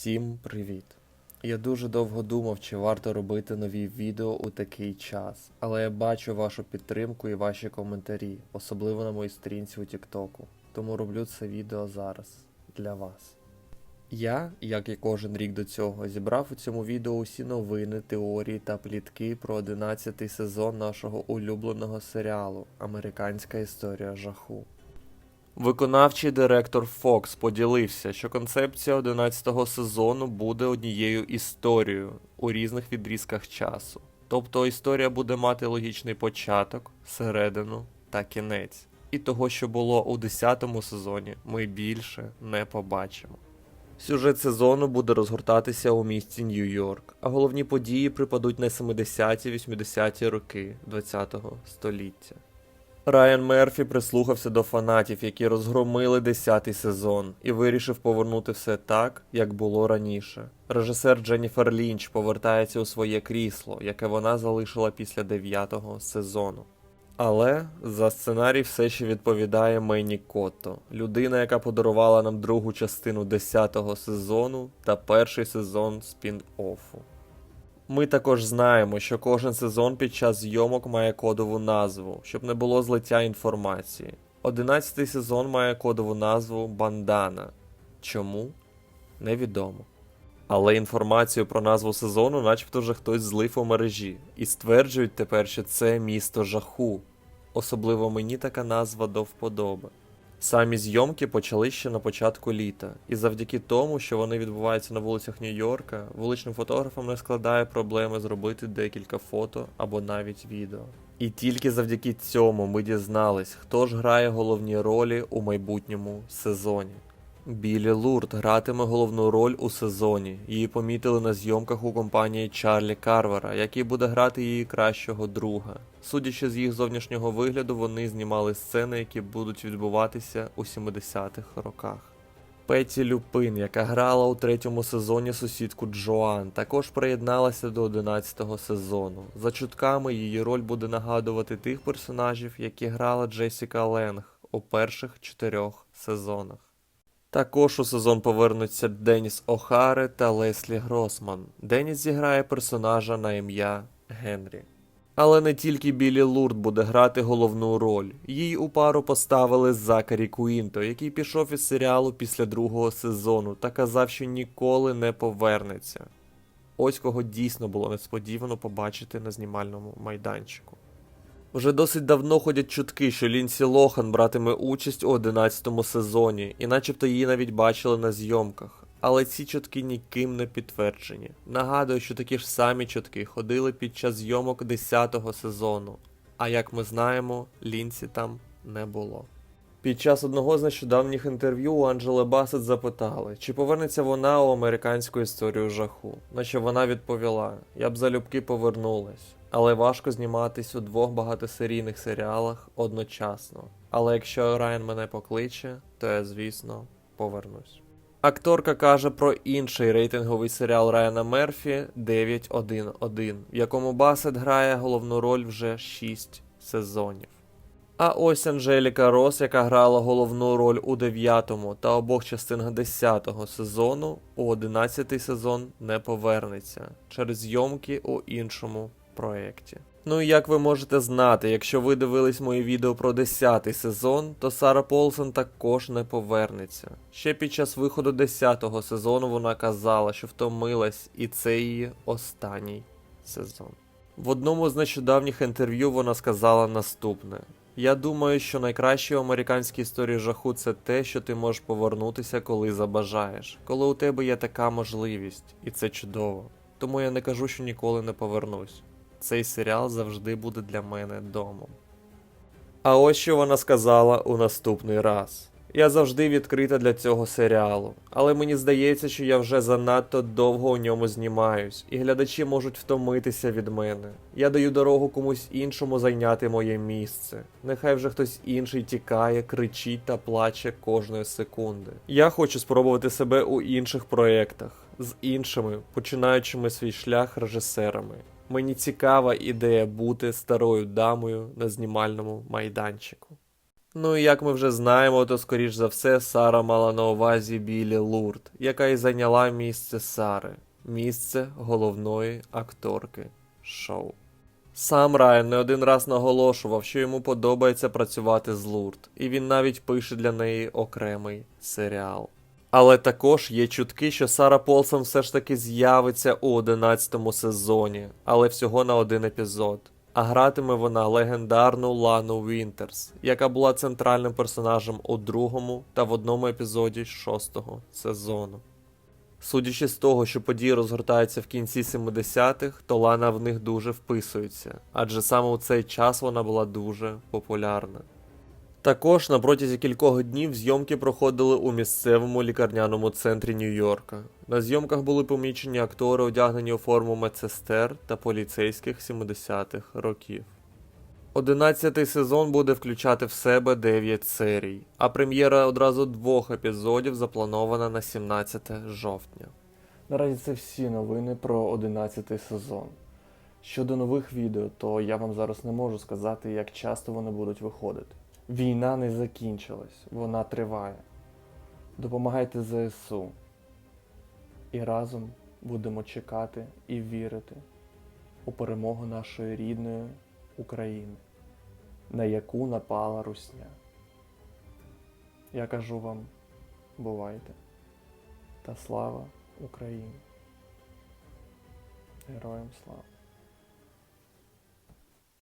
Всім привіт! Я дуже довго думав, чи варто робити нові відео у такий час, але я бачу вашу підтримку і ваші коментарі, особливо на моїй сторінці у Тіктоку. Тому роблю це відео зараз для вас. Я, як і кожен рік до цього, зібрав у цьому відео усі новини, теорії та плітки про 11-й сезон нашого улюбленого серіалу Американська історія жаху. Виконавчий директор Fox поділився, що концепція 11-го сезону буде однією історією у різних відрізках часу. Тобто історія буде мати логічний початок, середину та кінець. І того, що було у 10-му сезоні, ми більше не побачимо. Сюжет сезону буде розгортатися у місті Нью-Йорк, а головні події припадуть на 70-80-ті роки ХХ століття. Райан Мерфі прислухався до фанатів, які розгромили 10-й сезон, і вирішив повернути все так, як було раніше. Режисер Дженніфер Лінч повертається у своє крісло, яке вона залишила після 9-го сезону. Але за сценарій все ще відповідає Мені Котто, людина, яка подарувала нам другу частину 10-го сезону та перший сезон спін-оффу. Ми також знаємо, що кожен сезон під час зйомок має кодову назву, щоб не було злиття інформації. Одинадцятий сезон має кодову назву Бандана. Чому? Невідомо. Але інформацію про назву сезону, начебто вже хтось злив у мережі, і стверджують тепер, що це місто жаху. Особливо мені така назва до вподоби. Самі зйомки почали ще на початку літа, і завдяки тому, що вони відбуваються на вулицях Нью-Йорка, вуличним фотографам не складає проблеми зробити декілька фото або навіть відео. І тільки завдяки цьому ми дізнались, хто ж грає головні ролі у майбутньому сезоні. Білі Лурд гратиме головну роль у сезоні. Її помітили на зйомках у компанії Чарлі Карвера, який буде грати її кращого друга. Судячи з їх зовнішнього вигляду, вони знімали сцени, які будуть відбуватися у 70-х роках. Петі Люпин, яка грала у третьому сезоні сусідку Джоан, також приєдналася до 11-го сезону. За чутками її роль буде нагадувати тих персонажів, які грала Джесіка Ленг у перших чотирьох сезонах. Також у сезон повернуться Деніс Охаре та Леслі Гросман. Деніс зіграє персонажа на ім'я Генрі. Але не тільки Білі Лурд буде грати головну роль. Їй у пару поставили Закарі Куінто, який пішов із серіалу після другого сезону та казав, що ніколи не повернеться. Ось кого дійсно було несподівано побачити на знімальному майданчику. Вже досить давно ходять чутки, що Лінсі Лохан братиме участь у 11-му сезоні, і начебто її навіть бачили на зйомках. Але ці чутки ніким не підтверджені. Нагадую, що такі ж самі чутки ходили під час зйомок 10-го сезону. А як ми знаємо, Лінсі там не було. Під час одного з нещодавніх інтерв'ю у Анджели Басет запитали, чи повернеться вона у американську історію жаху. На що вона відповіла: Я б залюбки повернулась, але важко зніматись у двох багатосерійних серіалах одночасно. Але якщо Райан мене покличе, то я, звісно, повернусь. Акторка каже про інший рейтинговий серіал Райана Мерфі 9.1.1, в якому Басет грає головну роль вже 6 сезонів. А ось Анжеліка Рос, яка грала головну роль у 9-му та обох частинах 10-го сезону, у 11-й сезон не повернеться через зйомки у іншому проєкті. Ну і як ви можете знати, якщо ви дивились мої відео про 10-й сезон, то Сара Полсон також не повернеться. Ще під час виходу 10-го сезону вона казала, що втомилась, і це її останній сезон. В одному з нещодавніх інтерв'ю вона сказала наступне: Я думаю, що найкраще у американській історії жаху це те, що ти можеш повернутися, коли забажаєш, коли у тебе є така можливість, і це чудово. Тому я не кажу, що ніколи не повернусь. Цей серіал завжди буде для мене домом. А ось що вона сказала у наступний раз. Я завжди відкрита для цього серіалу, але мені здається, що я вже занадто довго у ньому знімаюсь, і глядачі можуть втомитися від мене. Я даю дорогу комусь іншому зайняти моє місце. Нехай вже хтось інший тікає, кричить та плаче кожної секунди. Я хочу спробувати себе у інших проєктах з іншими, починаючими свій шлях режисерами. Мені цікава ідея бути старою дамою на знімальному майданчику. Ну і як ми вже знаємо, то скоріш за все Сара мала на увазі Білі Лурд, яка і зайняла місце Сари, місце головної акторки шоу. Сам Райан не один раз наголошував, що йому подобається працювати з Лурд, і він навіть пише для неї окремий серіал. Але також є чутки, що Сара Полсон все ж таки з'явиться у 11 сезоні, але всього на один епізод. А гратиме вона легендарну Лану Вінтерс, яка була центральним персонажем у другому та в одному епізоді шостого сезону. Судячи з того, що події розгортаються в кінці 70-х, то Лана в них дуже вписується, адже саме у цей час вона була дуже популярна. Також на протязі кількох днів зйомки проходили у місцевому лікарняному центрі Нью-Йорка. На зйомках були помічені актори, одягнені у форму медсестер та поліцейських 70-х років. Одинадцятий сезон буде включати в себе 9 серій, а прем'єра одразу двох епізодів запланована на 17 жовтня. Наразі це всі новини про 11 сезон. Щодо нових відео, то я вам зараз не можу сказати, як часто вони будуть виходити. Війна не закінчилась, вона триває. Допомагайте ЗСУ. І разом будемо чекати і вірити у перемогу нашої рідної України, на яку напала Русня. Я кажу вам, бувайте та слава Україні! Героям слава!